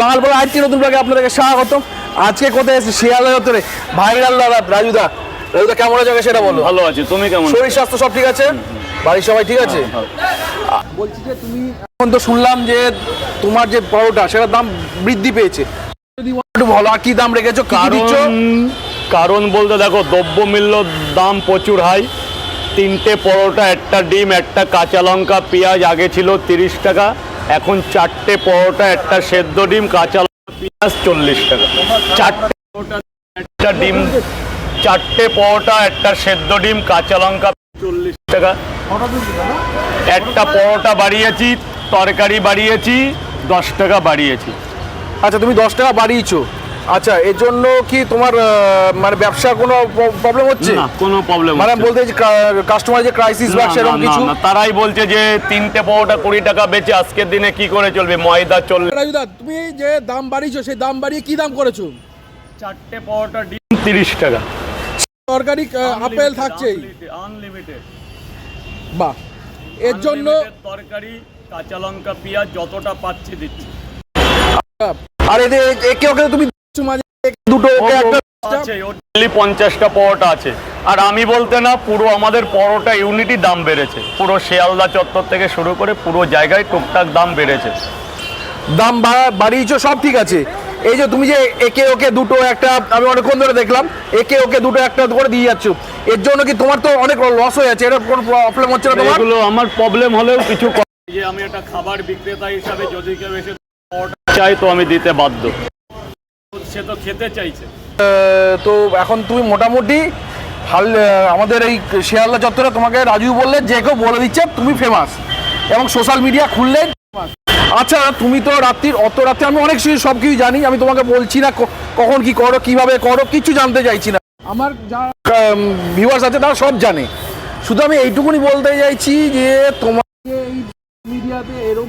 বাঙাল বলে আজকে নতুন ব্লগে আপনাদেরকে স্বাগত আজকে কোথায় এসেছি শিয়ালদা চত্বরে। ভাইরাল দাদা রাজুদা। রাজুদা কেমন আছে? সেটা বলো। ভালো আছি। তুমি কেমন? শরীর স্বাস্থ্য সব ঠিক আছে? বাড়ির সবাই ঠিক আছে? বলছি যে তুমি এখন তো শুনলাম যে তোমার যে পরোটা সেটার দাম বৃদ্ধি পেয়েছে। যদি একটু ভালো আর কি দাম রেখেছো? কারণ? কারণ বলতে দেখো দ্রব্যমূল্য দাম প্রচুর হাই। তিনটে পরোটা একটা ডিম একটা কাঁচা লঙ্কা পেঁয়াজ আগে ছিল তিরিশ টাকা। এখন চারটে পরোটা, একটা সেদ্ধ ডিম, কাঁচা পেঁয়াজ চল্লিশ টাকা। চারটে পরোটা, একটা ডিম, চারটে পরোটা, একটা সেদ্ধ ডিম, কাঁচা লঙ্কা, চল্লিশ টাকা। একটা পরোটা বাড়িয়েছি, তরকারি বাড়িয়েছি, দশ টাকা বাড়িয়েছি। আচ্ছা তুমি দশ টাকা বাড়িয়েছো। আচ্ছা এর জন্য কি তোমার মানে ব্যবসা কোনো প্রবলেম হচ্ছে? না কোনো প্রবলেম মানে বলতে কাস্টমার যে ক্রাইসিস বা না, সেরকম কিছু? তারাই বলছে যে তিনটে পরোটা কুড়ি টাকা বেচে আজকের দিনে কি করে চলবে? ময়দা চলবে। রাজুদা তুমি যে দাম বাড়িয়েছো সেই দাম বাড়িয়ে কি দাম করেছ? চারটে পরোটা ডিম। তিরিশ টাকা। তরকারি আহ, আপেল থাকছেই। আনলিমিটেড বাহ। এর জন্য তরকারি কাঁচা লঙ্কা পেঁয়াজ যতটা পাচ্ছি দিচ্ছি। আর এতে একে ওকে তুমি দুটো একটা পঞ্চাশটা পরোটা আছে। আর আমি বলতে না পুরো আমাদের পরোটা ইউনিটি দাম বেড়েছে। পুরো শিয়ালদা চত্বর থেকে শুরু করে পুরো জায়গায় টুকটাক দাম বেড়েছে। দাম বাড়া- বাড়িয়েছো সব ঠিক আছে। এই যে তুমি যে একে ওকে দুটো একটা আমি অনেকক্ষণ ধরে দেখলাম একে ওকে দুটো একটা করে দিয়ে যাচ্ছ। এর জন্য কি তোমার তো অনেক লস হয়ে যাচ্ছে? এটা কোনো প্রবলেম হচ্ছে না তোমার? এগুলো আমার প্রবলেম হলেও কিছু যে আমি একটা খাবার বিক্রেতা হিসাবে যদি কেউ এসে চাই তো আমি দিতে বাধ্য। সে তো খেতে চাইছে। তো এখন তুমি মোটামুটি হাল আমাদের এই শিয়ালদা চত্বরে তোমাকে রাজু বললে যে কেউ বলে দিচ্ছে তুমি ফেমাস এবং সোশ্যাল মিডিয়া খুললে আচ্ছা তুমি তো রাত্রির অত রাত্রে আমি অনেক সব কিছু জানি আমি তোমাকে বলছি না কখন কি করো কীভাবে করো কিছু জানতে চাইছি না। আমার যা ভিউয়ার্স আছে তারা সব জানে। শুধু আমি এইটুকুনি বলতে চাইছি যে তোমার মিডিয়াতে এরকম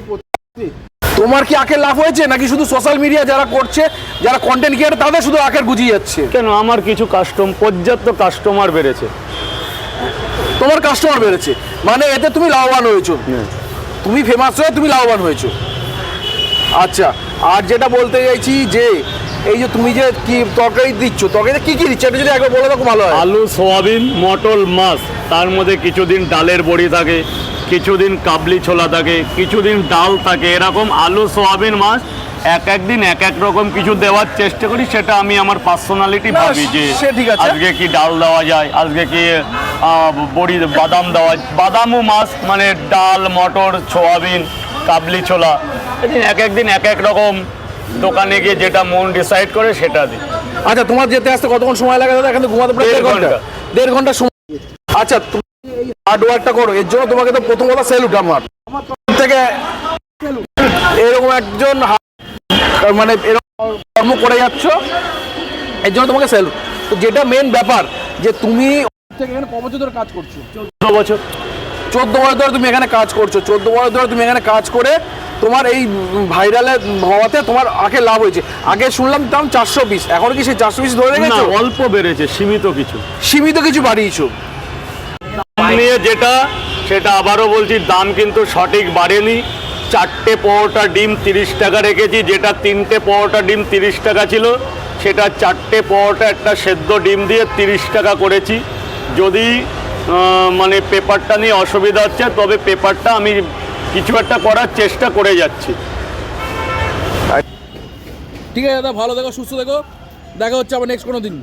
তোমার কি আখের লাভ হয়েছে? নাকি শুধু সোশ্যাল মিডিয়া যারা করছে যারা কন্টেন্ট ক্রিয়েটার তাদের শুধু আখের গুজিয়ে যাচ্ছে? কেন? আমার কিছু কাস্টম পর্যাপ্ত কাস্টমার বেড়েছে। তোমার কাস্টমার বেড়েছে। মানে এতে তুমি লাভবান হয়েছো। তুমি ফেমাস হয়ে তুমি লাভবান হয়েছো। আচ্ছা আর যেটা বলতে চাইছি যে এই যে তুমি যে কি তরকারি দিচ্ছ তরকারিতে কি কি দিচ্ছ? এটা যদি একবার বলে দাও ভালো হয়। আলু সোয়াবিন মটল মাছ। তার মধ্যে কিছুদিন ডালের বড়ি থাকে কিছুদিন কাবলি ছোলা থাকে কিছুদিন ডাল থাকে। এরকম আলু সোয়াবিন মাছ এক একদিন এক এক রকম কিছু দেওয়ার চেষ্টা করি সেটা আমি আমার পার্সোনালিটি ভাবি যে সে ঠিক আছে। আজকে কি ডাল দেওয়া যায় আজকে কি বড়ি বাদাম দেওয়া বাদামও মাছ মানে ডাল মটর সোয়াবিন কাবলি ছোলা এক একদিন এক এক রকম দোকানে গিয়ে যেটা মন ডিসাইড করে সেটা দিই। আচ্ছা তোমার যেতে আসতে কতক্ষণ সময় লাগে দাদা? এখানে ঘুমাতে প্রায় দেড় ঘণ্টা। দেড় ঘণ্টা সময়। আচ্ছা তুমি এই হার্ড ওয়ার্কটা করো। এর জন্য তোমাকে তো প্রথম কথা স্যালুট আমার। আমার থেকে এরকম একজন মানে এরকম কর্ম করে যাচ্ছ এর জন্য তোমাকে স্যালুট তো যেটা মেন ব্যাপার যে তুমি এখানে ক বছর ধরে কাজ করছ? চোদ্দ বছর। চোদ্দ বছর ধরে তুমি এখানে কাজ করছ। চোদ্দ বছর ধরে তুমি এখানে কাজ করে তোমার এই ভাইরালে হওয়াতে তোমার আগে লাভ হয়েছে। আগে শুনলাম দাম চারশো পিস এখন কি সেই চারশো পিস ধরে রেখেছো? অল্প বেড়েছে সীমিত কিছু। সীমিত কিছু বাড়িয়েছো। নিয়ে যেটা সেটা আবারও বলছি দাম কিন্তু সঠিক বাড়েনি। চারটে পরোটা ডিম তিরিশ টাকা রেখেছি যেটা তিনটে পরোটা ডিম তিরিশ টাকা ছিল সেটা চারটে পরোটা একটা সেদ্ধ ডিম দিয়ে তিরিশ টাকা করেছি। যদি মানে পেপারটা নিয়ে অসুবিধা হচ্ছে তবে পেপারটা আমি কিছু একটা করার চেষ্টা করে যাচ্ছি। ঠিক আছে দাদা, ভালো দেখো সুস্থ দেখো দেখা হচ্ছে আবার নেক্সট কোনো দিন।